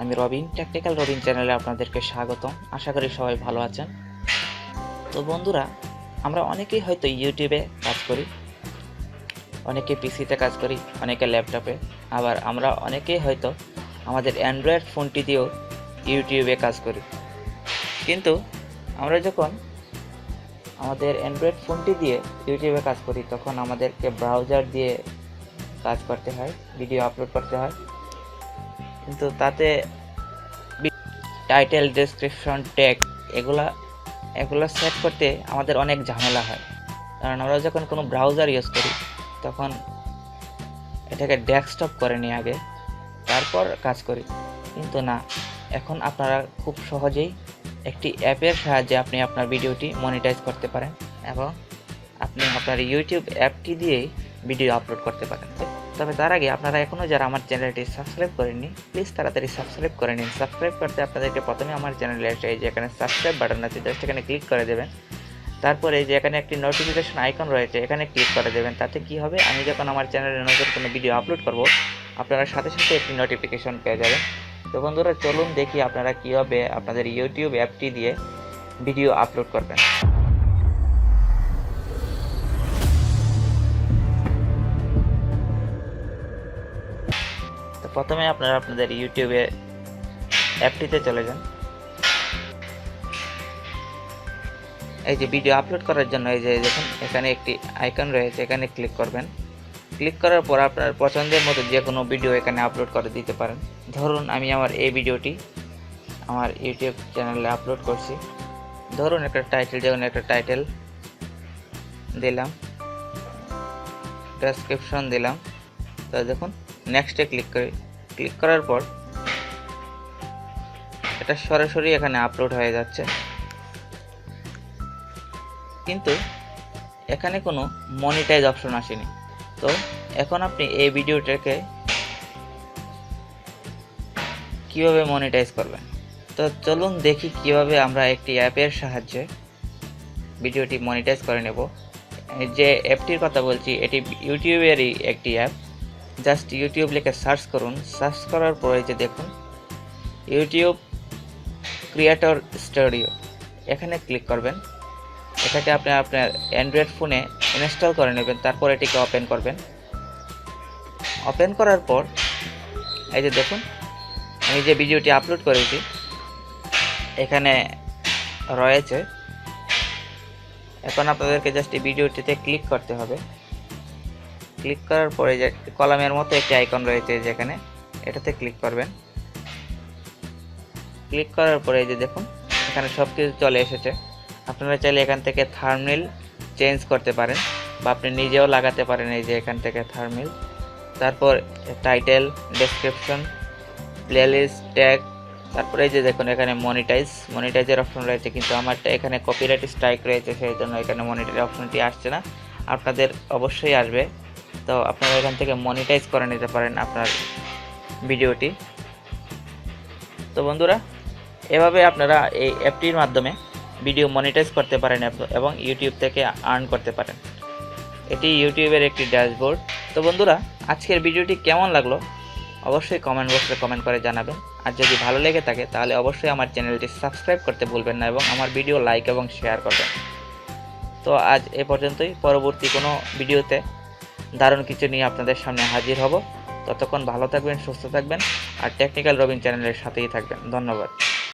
আমি রবিন টেকনিক্যাল রবিন চ্যানেলে আপনাদেরকে স্বাগতম। আশা করি সবাই ভালো আছেন। তো বন্ধুরা, আমরা অনেকেই হয়তো ইউটিউবে কাজ করি, অনেকে পিসিতে কাজ করি, অনেকে ল্যাপটপে, আবার আমরা অনেকেই হয়তো আমাদের অ্যান্ড্রয়েড ফোনটি দিয়েও ইউটিউবে কাজ করি। কিন্তু আমরা যখন আমাদের অ্যান্ড্রয়েড ফোনটি দিয়ে ইউটিউবে কাজ করি, তখন আমাদেরকে ব্রাউজার দিয়ে কাজ করতে হয় ভিডিও আপলোড করতে হয়। কিন্তু তাতে টাইটেল ডেসক্রিপশন ট্যাগ এগুলা, এগুলো সেট করতে আমাদের অনেক ঝামেলা হয়। কারণ আমরা যখন কোনো ব্রাউজার ইউজ করি, তখন এটাকে ডেস্কটপ করে নিই আগে, তারপর কাজ করি। কিন্তু না, এখন আপনারা খুব সহজেই একটি অ্যাপের সাহায্যে আপনি আপনার ভিডিওটি মনিটাইজ করতে পারেন এবং আপনি আপনার ইউটিউব অ্যাপটি দিয়েই ভিডিও আপলোড করতে পারেন। তবে তার আগে আপনারা এখনও যারা আমার চ্যানেলটি সাবস্ক্রাইব করেননি প্লিজ তাড়াতাড়ি সাবস্ক্রাইব করে নিন। সাবস্ক্রাইব করতে আপনাদেরকে প্রথমে আমার চ্যানেলে এসে এই যে এখানে সাবস্ক্রাইব বাটন আছে জাস্ট এখানে ক্লিক করে দেবেন। তারপরে যে এখানে একটি নোটিফিকেশন আইকন রয়েছে, এখানে ক্লিক করে দেবেন। তাতে কি হবে? আমি যখন আমার চ্যানেলে নতুন কোনো ভিডিও আপলোড করব, আপনারা সাথে সাথে একটি নোটিফিকেশন পেয়ে যাবেন। তো বন্ধুরা, চলুন দেখি আপনারা কীভাবে আপনাদের ইউটিউব অ্যাপটি দিয়ে ভিডিও আপলোড করবেন। প্রথমে আপনারা আপনাদের ইউটিউবে অ্যাপটিতে চলে যান। এই যে ভিডিও আপলোড করার জন্য এই যে দেখুন, এখানে একটি আইকন রয়েছে, এখানে ক্লিক করবেন। ক্লিক করার পর আপনার পছন্দের মতো যে কোনো ভিডিও এখানে আপলোড করে দিতে পারেন। ধরুন, আমি আমার এই ভিডিওটি আমার ইউটিউব চ্যানেলে আপলোড করছি। ধরুন, একটা টাইটেল, যেমন একটা টাইটেল দিলাম ডেসক্রিপশন দিলাম। তো দেখুন নেক্সটে ক্লিক করি ক্লিক করার পর এটা সরাসরি এখানে আপলোড হয়ে যাচ্ছে। কিন্তু এখানে কোনো মনিটাইজ অপশন আসেনি। তো এখন আপনি এই ভিডিওটাকে কীভাবে মনিটাইজ করবেন? তো চলুন দেখি কীভাবে আমরা একটি অ্যাপের সাহায্যে ভিডিওটি মনিটাইজ করে নেব। যে অ্যাপটির কথা বলছি, এটি ইউটিউবেরই একটি অ্যাপ জাস্ট ইউটিউব লিখে সার্চ করুন। সার্চ করার পরে যে দেখুন, ইউটিউব ক্রিয়েটর স্টুডিও। এখানে ক্লিক করবেন। এটাকে আপনি আপনার অ্যান্ড্রয়েড ফোনে ইনস্টল করে নেবেন, তারপর এটিকে ওপেন করবেন। ওপেন করার পর এই যে দেখুন, আমি যে ভিডিওটি আপলোড করেছি, এখানে রয়েছে। এখন আপনাদেরকে জাস্ট এই ভিডিওটিতে ক্লিক করতে হবে। ক্লিক করার পরে যে কলামের মতো একটি আইকন রয়েছে যেখানে এটাতে ক্লিক করবেন। ক্লিক করার পরে যে দেখুন, এখানে সব কিছু চলে এসেছে। আপনারা চাইলে এখান থেকে থার্মিল চেঞ্জ করতে পারেন বা আপনি নিজেও লাগাতে পারেন এই যে এখান থেকে থার্মিল তারপর টাইটেল ডেসক্রিপশন প্লেলিস্ট ট্যাগ তারপরে এই যে দেখুন, এখানে মনিটাইজ মনিটাইজের অপশন রয়েছে, কিন্তু আমারটা এখানে কপিরাইট স্ট্রাইক রয়েছে, সেই জন্য এখানে মনিটাইজ অপশনটি আসছে না। আপনাদের অবশ্যই আসবে। তো আপনারা এখান থেকে মনিটাইজ করে নিতে পারেন আপনার ভিডিওটি। তো বন্ধুরা, এভাবে আপনারা এই অ্যাপটির মাধ্যমে ভিডিও মনিটাইজ করতে পারেন এব- ইউটিউব থেকে আর্ন করতে পারেন। এটি ইউটিউবের একটি ড্যাশবোর্ড তো বন্ধুরা, আজকের ভিডিওটি কেমন লাগল? অবশ্যই কমেন্ট বক্সে কমেন্ট করে জানাবেন। আর যদি ভালো লেগে থাকে, তাহলে অবশ্যই আমার চ্যানেলটি সাবস্ক্রাইব করতে ভুলবেন না এবং আমার ভিডিও লাইক এবং শেয়ার করবেন। তো আজ এ পর্যন্তই। পরবর্তী কোনো ভিডিওতে দারুণ কিছু নিয়ে আপনাদের সামনে হাজির হব। ততক্ষণ ভালো থাকবেন, সুস্থ থাকবেন, আর টেকনিক্যাল রবিন চ্যানেলের সাথেই থাকবেন। ধন্যবাদ।